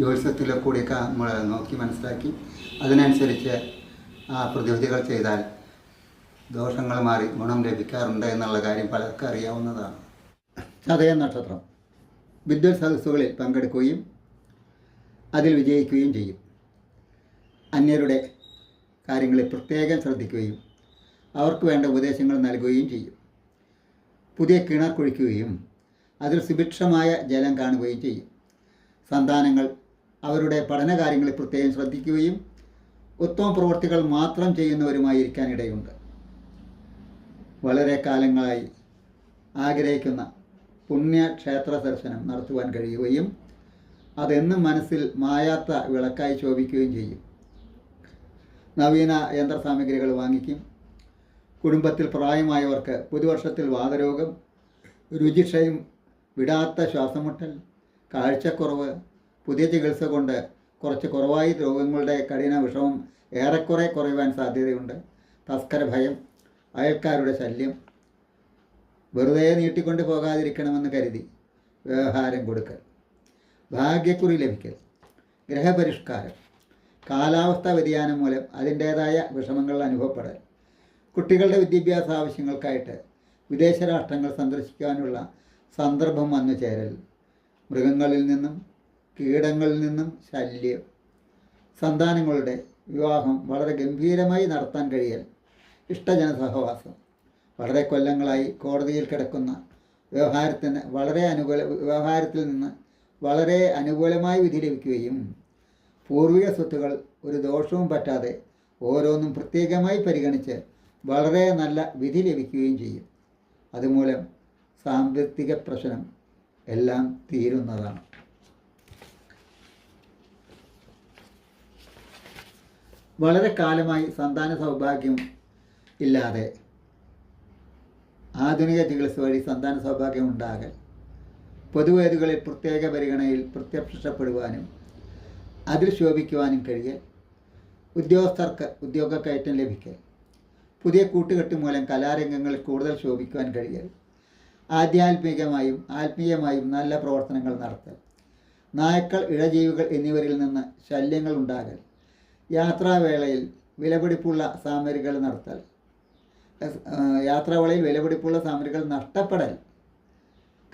ജ്യോതിഷത്തിലെ കൂടിയൊക്കെ നമ്മൾ നോക്കി മനസ്സിലാക്കി. അതിനനുസരിച്ച് ആ പ്രതിവിധികൾ ചെയ്താൽ ദോഷങ്ങൾ മാറി ഗുണം ലഭിക്കാറുണ്ട് എന്നുള്ള കാര്യം പലർക്കും അറിയാവുന്നതാണ്. ചതയ നക്ഷത്രം. വിദ്വത് സദസ്സുകളിൽ പങ്കെടുക്കുകയും അതിൽ വിജയിക്കുകയും ചെയ്യും. അന്യരുടെ കാര്യങ്ങളിൽ പ്രത്യേകം ശ്രദ്ധിക്കുകയും അവർക്ക് വേണ്ട ഉപദേശങ്ങൾ നൽകുകയും ചെയ്യും. പുതിയ കിണർ കുഴിക്കുകയും അതിൽ സുഭിക്ഷമായ ജലം കാണുകയും ചെയ്യും. സന്താനങ്ങൾ അവരുടെ പഠനകാര്യങ്ങളിൽ പ്രത്യേകം ശ്രദ്ധിക്കുകയും ഉത്തമ പ്രവർത്തികൾ മാത്രം ചെയ്യുന്നവരുമായിരിക്കാൻ ഇടയുണ്ട് വളരെ കാലങ്ങളായി ആഗ്രഹിക്കുന്ന പുണ്യക്ഷേത്ര ദർശനം നടത്തുവാൻ കഴിയുകയും അതെന്നും മനസ്സിൽ മായാത്ത വിളക്കായി ശോഭിക്കുകയും ചെയ്യും. നവീന യന്ത്ര സാമഗ്രികൾ വാങ്ങിക്കും. കുടുംബത്തിൽ പ്രായമായവർക്ക് പുതുവർഷത്തിൽ വാതരോഗം രുചിക്ഷയം വിടാത്ത ശ്വാസമുട്ടൽ കാഴ്ചക്കുറവ് പുതിയ ചികിത്സ കൊണ്ട് കുറച്ച് കുറവായി രോഗങ്ങളുടെ കഠിന വിഷമം ഏറെക്കുറെ കുറയുവാൻ സാധ്യതയുണ്ട്. തസ്കര ഭയം അയൽക്കാരുടെ ശല്യം വെറുതെ നീട്ടിക്കൊണ്ട് പോകാതിരിക്കണമെന്ന് കരുതി വ്യവഹാരം കൊടുക്കൽ ഭാഗ്യക്കുറി ലഭിക്കൽ ഗ്രഹപരിഷ്കാരം കാലാവസ്ഥാ വ്യതിയാനം മൂലം അതിന്റേതായ വിഷമങ്ങൾ അനുഭവപ്പെടൽ കുട്ടികളുടെ വിദ്യാഭ്യാസ ആവശ്യങ്ങൾക്കായിട്ട് വിദേശ രാഷ്ട്രങ്ങൾ സന്ദർശിക്കാനുള്ള സന്ദർഭം വന്നു ചേരൽ മൃഗങ്ങളിൽ നിന്നും കീടങ്ങളിൽ നിന്നും ശല്യം സന്താനങ്ങളുടെ വിവാഹം വളരെ ഗംഭീരമായി നടത്താൻ കഴിയൽ ഇഷ്ടജന സഹവാസം. വളരെ കൊല്ലങ്ങളായി കോടതിയിൽ കിടക്കുന്ന വ്യവഹാരത്തിന് വളരെ അനുകൂല വ്യവഹാരത്തിൽ നിന്ന് വളരെ അനുകൂലമായ വിധി ലഭിക്കുകയും പൂർവിക സ്വത്തുകൾ ഒരു ദോഷവും പറ്റാതെ ഓരോന്നും പ്രത്യേകമായി പരിഗണിച്ച് വളരെ നല്ല വിധി ലഭിക്കുകയും ചെയ്യും. അതുമൂലം സാമ്പത്തിക പ്രശ്നം എല്ലാം തീരുന്നതാണ്. വളരെ കാലമായി സന്താന സൗഭാഗ്യം ഇല്ലാതെ ആധുനിക ചികിത്സ വഴി സന്താന സൗഭാഗ്യം ഉണ്ടാകൽ പൊതുവേദികളിൽ പ്രത്യേക പരിഗണനയിൽ പ്രത്യക്ഷപ്പെടുവാനും അതിൽ ശോഭിക്കുവാനും കഴിയൽ ഉദ്യോഗസ്ഥർക്ക് ഉദ്യോഗക്കയറ്റം ലഭിക്കൽ പുതിയ കൂട്ടുകെട്ട് മൂലം കലാരംഗങ്ങളിൽ കൂടുതൽ ശോഭിക്കുവാൻ കഴിയൽ ആധ്യാത്മികമായും ആത്മീയമായും നല്ല പ്രവർത്തനങ്ങൾ നടത്തൽ നായ്ക്കൾ ഇഴജീവികൾ എന്നിവരിൽ നിന്ന് ശല്യങ്ങൾ ഉണ്ടാകൽ യാത്രാവേളയിൽ വിലപിടിപ്പുള്ള സാമഗ്രികൾ നടത്തൽ. യാത്രാവേളയിൽ വിലപിടിപ്പുള്ള സാമഗ്രികൾ നഷ്ടപ്പെടൽ.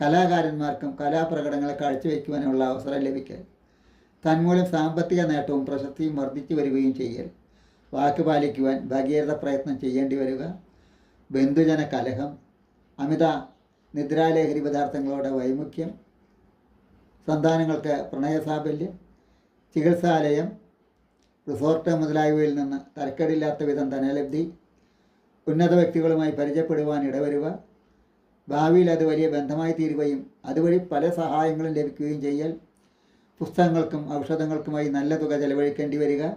കലാകാരന്മാർക്കും കലാപ്രകടനങ്ങളെ കാഴ്ചവെക്കുവാനുള്ള അവസരം ലഭിക്കൽ. തന്മൂലം സാമ്പത്തിക നേട്ടവും പ്രശസ്തിയും വർദ്ധിച്ചു വരികയും ചെയ്യൽ. വാക്ക് പാലിക്കുവാൻ ഭഗീരഥ പ്രയത്നം ചെയ്യേണ്ടി വരിക. ബന്ധുജന കലഹം. അമിത നിദ്രാലഹരി പദാർത്ഥങ്ങളുടെ വൈമുഖ്യം. സന്താനങ്ങൾക്ക് പ്രണയസാഫല്യം. ചികിത്സാലയം. റിസോർട്ട് മുതലായവയിൽ നിന്ന് തരക്കേടില്ലാത്ത വിധം ധനലബ്ധി ഉന്നത വ്യക്തികളുമായി പരിചയപ്പെടുവാൻ ഇടവരുക ഭാവിയിൽ അത് വലിയ ബന്ധമായി തീരുകയും അതുവഴി പല സഹായങ്ങളും ലഭിക്കുകയും ചെയ്യൽ. പുസ്തകങ്ങൾക്കും ഔഷധങ്ങൾക്കുമായി നല്ല തുക ചെലവഴിക്കേണ്ടി വരിക.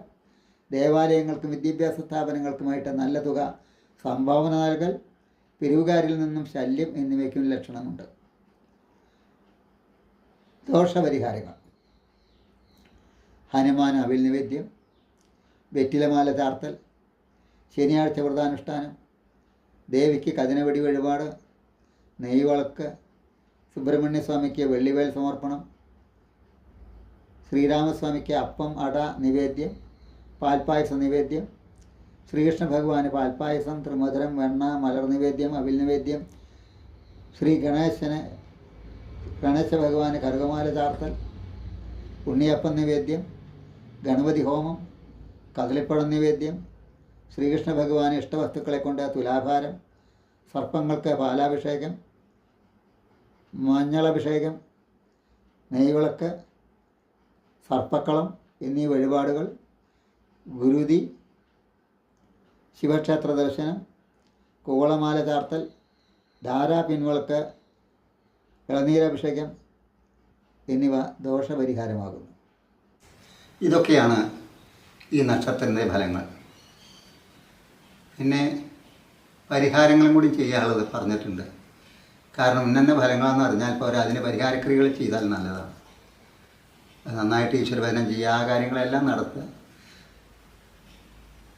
ദേവാലയങ്ങൾക്കും വിദ്യാഭ്യാസ സ്ഥാപനങ്ങൾക്കുമായിട്ട് നല്ല തുക സംഭാവന നൽകൽ. പിരിവുകാരിൽ നിന്നും ശല്യം എന്നിവയ്ക്കും ലക്ഷണമുണ്ട്. ദോഷപരിഹാരങ്ങൾ. ഹനുമാൻ അവിൽ നിവേദ്യം. വെറ്റിലമാല ചാർത്തൽ ശനിയാഴ്ച വ്രതാനുഷ്ഠാനം ദേവിക്ക് കതിനവെടി വഴിപാട് നെയ്വളക്ക് സുബ്രഹ്മണ്യസ്വാമിക്ക് വെള്ളിവേൽ സമർപ്പണം ശ്രീരാമസ്വാമിക്ക് അപ്പം അട നിവേദ്യം പാൽപ്പായസ നിവേദ്യം ശ്രീകൃഷ്ണ ഭഗവാന് പാൽപ്പായസം ത്രിമധുരം വെണ്ണ മലർ നിവേദ്യം അവിൽ നിവേദ്യം ശ്രീ ഗണേശന് ഗണേശ ഭഗവാന് കറുകമാല ചാർത്തൽ ഉണ്ണിയപ്പം നിവേദ്യം ഗണപതി ഹോമം കദളിപ്പഴം നിവേദ്യം ശ്രീകൃഷ്ണ ഭഗവാന് ഇഷ്ടവസ്തുക്കളെ കൊണ്ട് തുലാഭാരം സർപ്പങ്ങൾക്ക് പാലാഭിഷേകം മഞ്ഞളഭിഷേകം നെയ്വിളക്ക് സർപ്പക്കളം എന്നീ വഴിപാടുകൾ ഗുരുതി ശിവക്ഷേത്ര ദർശനം കൂവളമാല ചാർത്തൽ ധാരാ പിൻവിളക്ക് ഇളനീരഭിഷേകം എന്നിവ ദോഷപരിഹാരമാകുന്നു. ഇതൊക്കെയാണ് ഈ നക്ഷത്രത്തിന്റെ ഫലങ്ങൾ. പിന്നെ പരിഹാരങ്ങളും കൂടി ചെയ്യാനുള്ളത് പറഞ്ഞിട്ടുണ്ട്. കാരണം ഇന്നെ ഫലങ്ങളെന്ന് അറിഞ്ഞാൽ പോരാ അതിന് പരിഹാരക്രിയകൾ ചെയ്താൽ നല്ലതാണ്. നന്നായിട്ട് ഈശ്വരഭജനം ചെയ്യുക ആ കാര്യങ്ങളെല്ലാം നടത്തുക.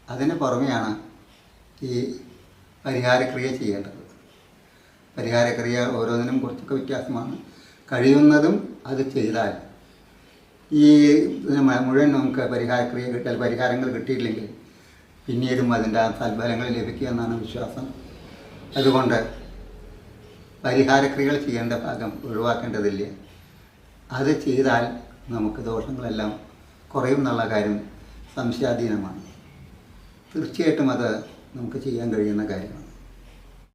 അതിന് പുറമെയാണ് ഈ പരിഹാരക്രിയ ചെയ്യേണ്ടത്. പരിഹാരക്രിയ ഓരോന്നിനും കുറച്ചൊക്കെ വ്യത്യാസമാണ്. കഴിയുന്നതും അത് ചെയ്താൽ ഈ മുഴുവൻ നമുക്ക് പരിഹാരക്രിയ കിട്ടിയാൽ പരിഹാരങ്ങൾ കിട്ടിയില്ലെങ്കിൽ പിന്നീടും അതിന്റെ സൽഫലങ്ങൾ ലഭിക്കുക എന്നാണ് വിശ്വാസം. അതുകൊണ്ട് പരിഹാരക്രിയകൾ ചെയ്യേണ്ട ഭാഗം ഒഴിവാക്കേണ്ടതില്ല. അത് ചെയ്താൽ നമുക്ക് ദോഷങ്ങളെല്ലാം കുറയും എന്നുള്ള കാര്യം സംശയാധീനമാണ്. തീർച്ചയായിട്ടും അത് നമുക്ക് ചെയ്യാൻ കഴിയുന്ന കാര്യമാണ്.